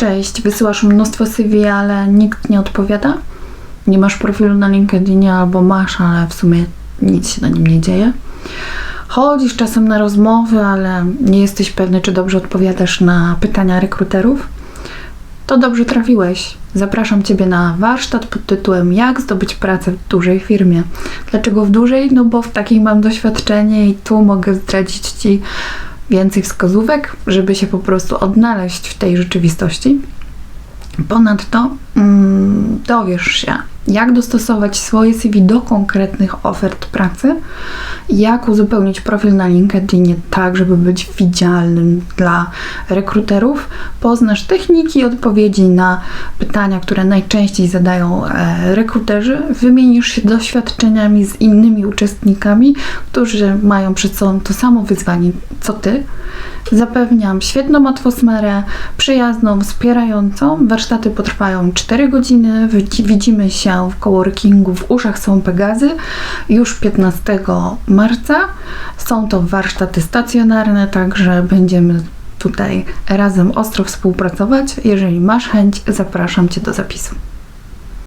Cześć, wysyłasz mnóstwo CV, ale nikt nie odpowiada? Nie masz profilu na LinkedInie albo masz, ale w sumie nic się na nim nie dzieje? Chodzisz czasem na rozmowy, ale nie jesteś pewny, czy dobrze odpowiadasz na pytania rekruterów? To dobrze trafiłeś. Zapraszam Ciebie na warsztat pod tytułem Jak zdobyć pracę w dużej firmie. Dlaczego w dużej? No bo w takiej mam doświadczenie i tu mogę zdradzić Ci więcej wskazówek, żeby się po prostu odnaleźć w tej rzeczywistości. Ponadto mm, dowiesz się, jak dostosować swoje CV do konkretnych ofert pracy, jak uzupełnić profil na LinkedInie tak, żeby być widzialnym dla rekruterów. Poznasz techniki odpowiedzi na pytania, które najczęściej zadają e, rekruterzy. Wymienisz się doświadczeniami z innymi uczestnikami, którzy mają przed sobą to samo wyzwanie co ty. Zapewniam świetną atmosferę, przyjazną, wspierającą. Warsztaty potrwają 4 godziny. Widzi- Widzimy się w coworkingu w Uszach są Pegazy już 15 marca. Są to warsztaty stacjonarne, także będziemy tutaj razem ostro współpracować. Jeżeli masz chęć, zapraszam Cię do zapisu.